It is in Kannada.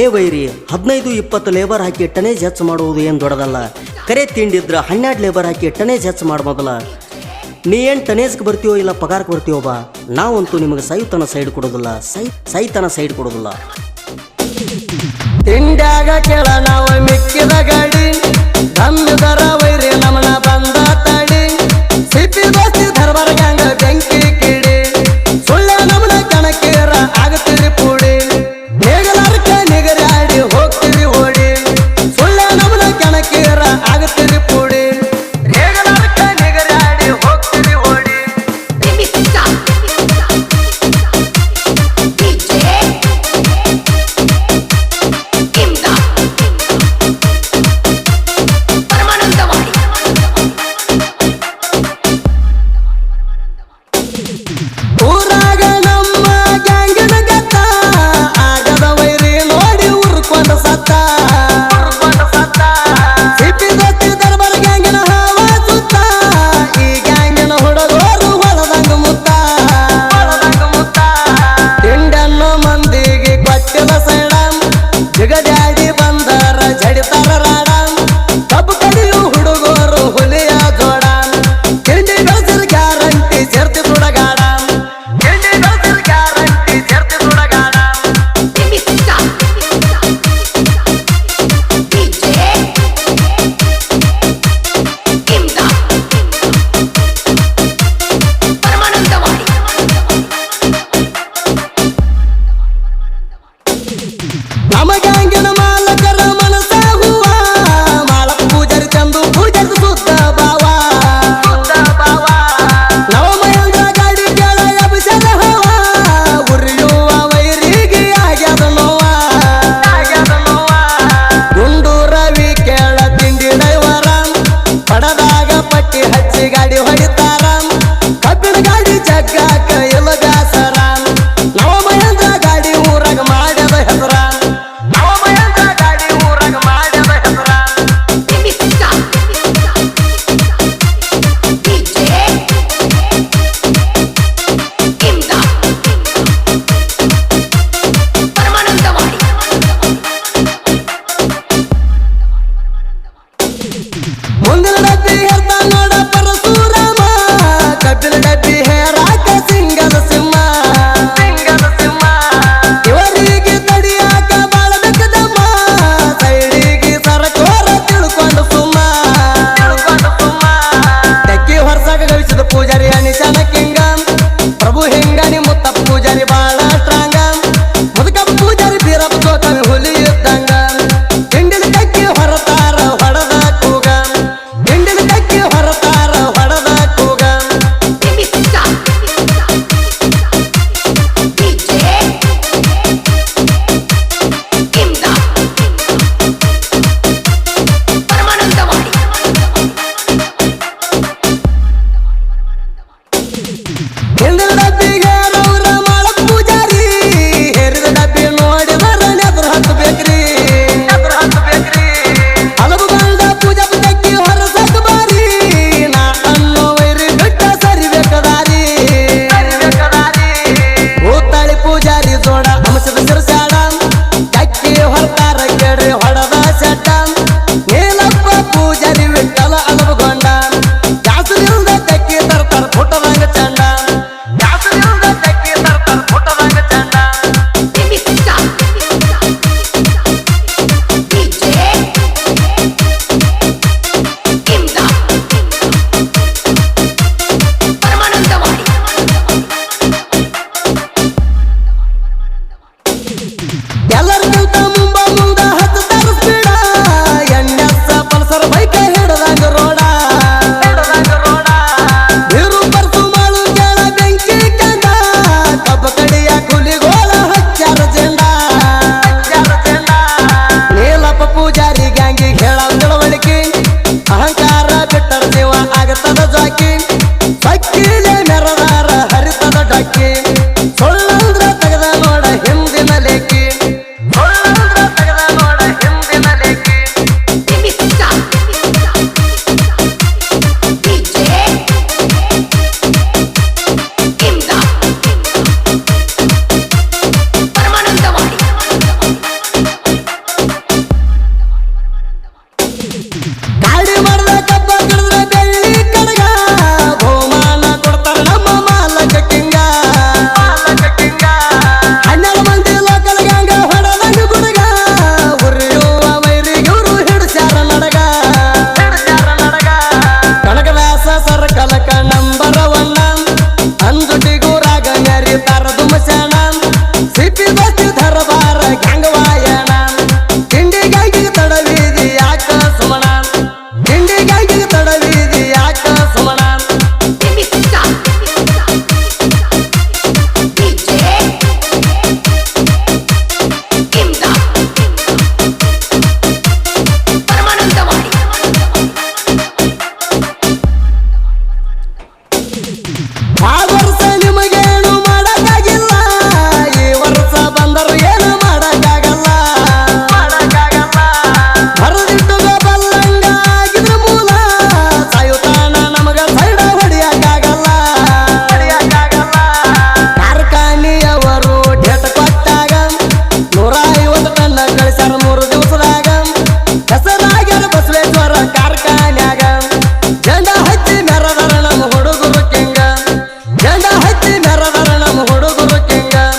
ಏ ವೈರಿ, ಹದಿನೈದು ಇಪ್ಪತ್ತು ಲೇಬರ್ ಹಾಕಿ ಟನೇಜ್ ಹೆಚ್ಚು ಮಾಡುವುದು ಏನು ದೊಡ್ಡದಲ್ಲ. ಕರೆ ತಿಂಡಿದ್ರೆ ಹನ್ನೆರಡು ಲೇಬರ್ ಹಾಕಿ ಟನೇಜ್ ಹೆಚ್ಚು ಮಾಡ್ಬೋದಲ್ಲ. ನೀ ಏನು ಟನೇಜ್ಗೆ ಬರ್ತೀವೋ ಇಲ್ಲ ಪಗಾರಕ್ಕೆ ಬರ್ತೀವೋ ಬಾ. ನಾವಂತೂ ನಿಮಗೆ ಸೈತನ ಸೈಡ್ ಕೊಡೋದಿಲ್ಲ. ಸೈ ಸೈತನ ಸೈಡ್ ಕೊಡೋದಿಲ್ಲ. ತಿಂಡ್ಯಾಗ ಕೇಳ ನಾವು ಮಿಕ್ಕಿದ ಗಾಡಿ. ದರ ವೈರಿ ನಮ್ಮನ್ನ ಬಂದ Yalan